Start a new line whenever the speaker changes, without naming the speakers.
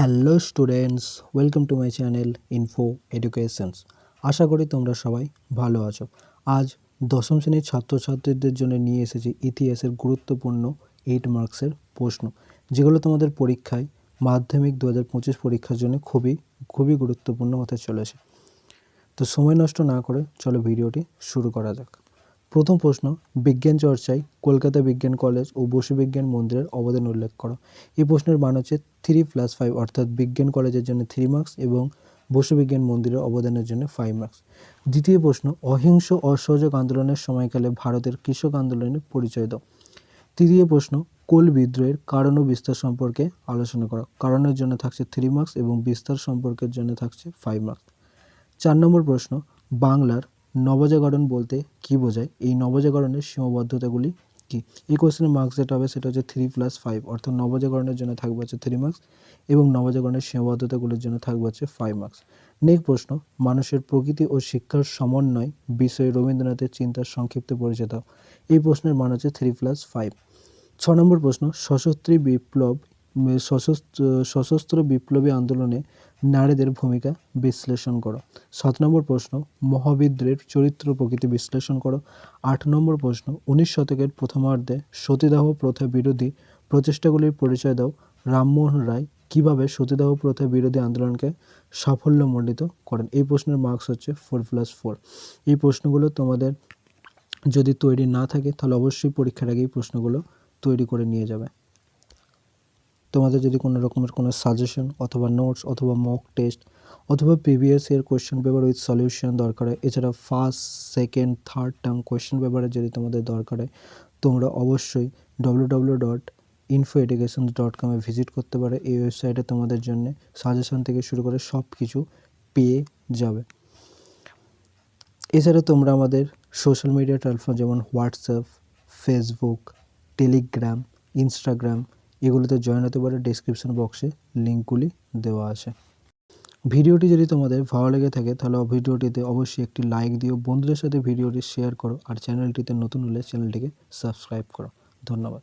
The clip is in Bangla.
Hello students, welcome to my channel info educations. আশা করি তোমরা সবাই ভালো আছো। আজ দশম শ্রেণির ছাত্রছাত্রীদের জন্য নিয়ে এসেছি ইতিহাসের গুরুত্বপূর্ণ এইট মার্কসের প্রশ্ন, যেগুলো তোমাদের পরীক্ষায় মাধ্যমিক দু হাজার পঁচিশ পরীক্ষার জন্য খুবই খুবই গুরুত্বপূর্ণ হতে চলেছে। তো সময় নষ্ট না করে চলো ভিডিওটি শুরু করা যাক। প্রথম প্রশ্ন, বিজ্ঞান চর্চায় কলকাতা বিজ্ঞান কলেজ ও বসু বিজ্ঞান মন্দিরের অবদান উল্লেখ করো। এই প্রশ্নের মান হচ্ছে থ্রি প্লাস ফাইভ অর্থাৎ বিজ্ঞান কলেজের জন্য থ্রি মার্কস এবং বসু বিজ্ঞান মন্দিরের অবদানের জন্য ফাইভ মার্কস দ্বিতীয় প্রশ্ন, অহিংস অসহযোগ আন্দোলনের সময়কালে ভারতের কৃষক আন্দোলনের পরিচয় দাও। তৃতীয় প্রশ্ন, কোল বিদ্রোহের কারণ ও বিস্তার সম্পর্কে আলোচনা করো। কারণের জন্য থাকছে থ্রি মার্কস এবং বিস্তার সম্পর্কের জন্য থাকছে ফাইভ মার্কস চার নম্বর প্রশ্ন, বাংলার নবজাগরণ বলতে কী বোঝায়? এই নবজাগরণের সীমাবদ্ধতাগুলি কী? এই কোশ্চেনের মার্কস যেটা হবে সেটা হচ্ছে থ্রি প্লাস ফাইভ অর্থাৎ নবজাগরণের জন্য থাকবে হচ্ছে থ্রি মার্কস এবং নবজাগরণের সীমাবদ্ধতাগুলির জন্য থাকবে হচ্ছে ফাইভ মার্কস নেক্সট প্রশ্ন, মানুষের প্রকৃতি ও শিক্ষার সমন্বয় বিষয়ে রবীন্দ্রনাথের চিন্তার সংক্ষিপ্ত পরিচয় দাও। এই প্রশ্নের মান হচ্ছে থ্রি প্লাস ফাইভ ছ নম্বর প্রশ্ন, সশস্ত্রী বিপ্লব সশস্ত্র সশস্ত্র বিপ্লবী আন্দোলনে নারীদের ভূমিকা বিশ্লেষণ করো। সাত নম্বর প্রশ্ন মহাবিদ্রের চরিত্র প্রকৃতি বিশ্লেষণ করো। আট নম্বর প্রশ্ন, উনিশ শতকের প্রথমার্ধে সতীদাহ প্রথা বিরোধী প্রচেষ্টাগুলির পরিচয় দাও। রামমোহন রায় কীভাবে সতীদাহ প্রথা বিরোধী আন্দোলনকে সাফল্যমণ্ডিত করেন? এই প্রশ্নের মার্কস হচ্ছে ফোর প্লাস ফোর এই প্রশ্নগুলো তোমাদের যদি তৈরি না থাকে, তাহলে অবশ্যই পরীক্ষার আগেই প্রশ্নগুলো তৈরি করে নিয়ে যাবে। তোমাদের যদি কোনো রকমের কোনো সাজেশন অথবা নোটস অথবা মক টেস্ট অথবা previous year question paper with solution দরকার হয়, এছাড়া first second third term question পেপারে যদি তোমাদের দরকার হয়, তোমরা অবশ্যই W W dot info education dot কমে ভিজিট করতে পারো। এই ওয়েবসাইটে তোমাদের জন্য সাজেশন থেকে শুরু করে সব কিছু পেয়ে যাবে। এছাড়া তোমরা আমাদের সোশ্যাল মিডিয়া প্ল্যাটফর্ম যেমন হোয়াটসঅ্যাপ ফেসবুক টেলিগ্রাম ইনস্টাগ্রাম এগুলোতে জয়েন হতে পারে ডিসক্রিপশন বক্সে লিঙ্কগুলি দেওয়া আছে। ভিডিওটি যদি তোমাদের ভালো লেগে থাকে, তাহলে ভিডিওটিতে অবশ্যই একটি লাইক দিও, বন্ধুদের সাথে ভিডিওটি শেয়ার করো, আর চ্যানেলটিতে নতুন হলে চ্যানেলটিকে সাবস্ক্রাইব করো। ধন্যবাদ।